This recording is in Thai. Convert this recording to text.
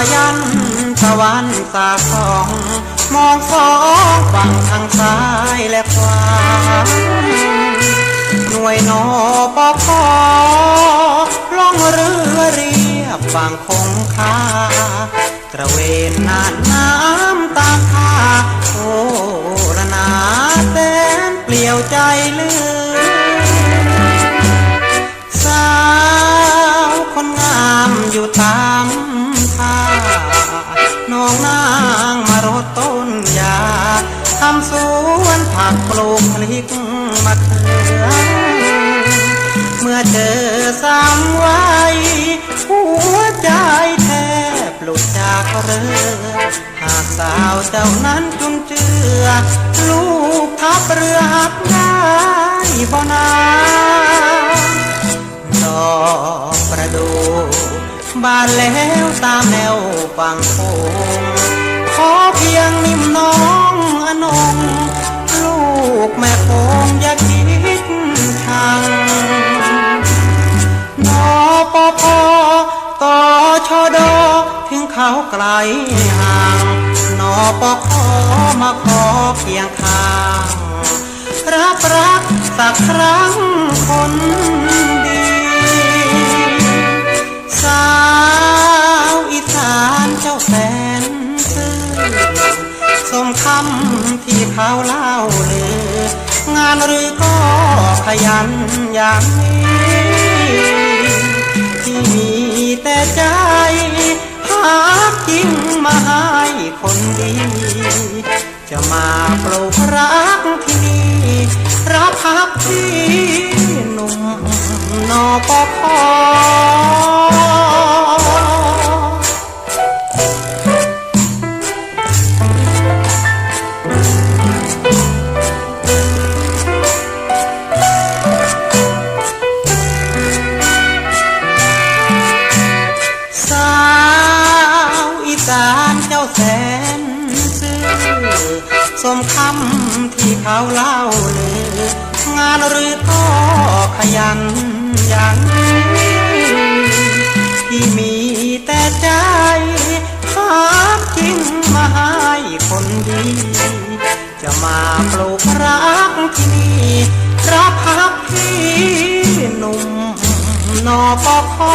ายันตะวันสาสอง มองสองฝั่งทางซ้ายและขวาหน่วยนอปอพอล่องเรือเรียบฝั่งคงคาตระเวนน่านน้ำตามท่าโอ้ระนาแสนเปลี่ยวใจเลือสาวคนงามอยู่ตาม องนางมารดต้นยาทำสวนผักปลูกพลิกมะเขือ เมื่อเจอสามไว้หัวใจแทบหลุดจากเรือหากสาวเจ้านั้นจุนเจือ ลูกทับเรือหักได้บ่นา บานแล้วตามแนวฝั่งโค้งขอเพียงนิ่มน้องอนงลูกแม่คงอย่าคิดชังนอปอพอต่อชอดอถึงเขาไกลห่างนอปอขอมาขอเพียงข้าง รับรักสักครั้งคน สมคำที่เขาเล่าลืองานหรือก็ขยันอย่างนี้ที่มีแต่ใจหาจริงมาให้คนดี จะมาปลูกรักที่นี่รับพักที่หนุ่มนอปอพอ สมคำที่เขาเล่าลืองานหรือก็ขยันอย่างนี้ที่มีแต่ใจหาจริงมาให้คนดี จะมาปลูกรักที่นี่รับพักพี่หนุ่มนอปอคอ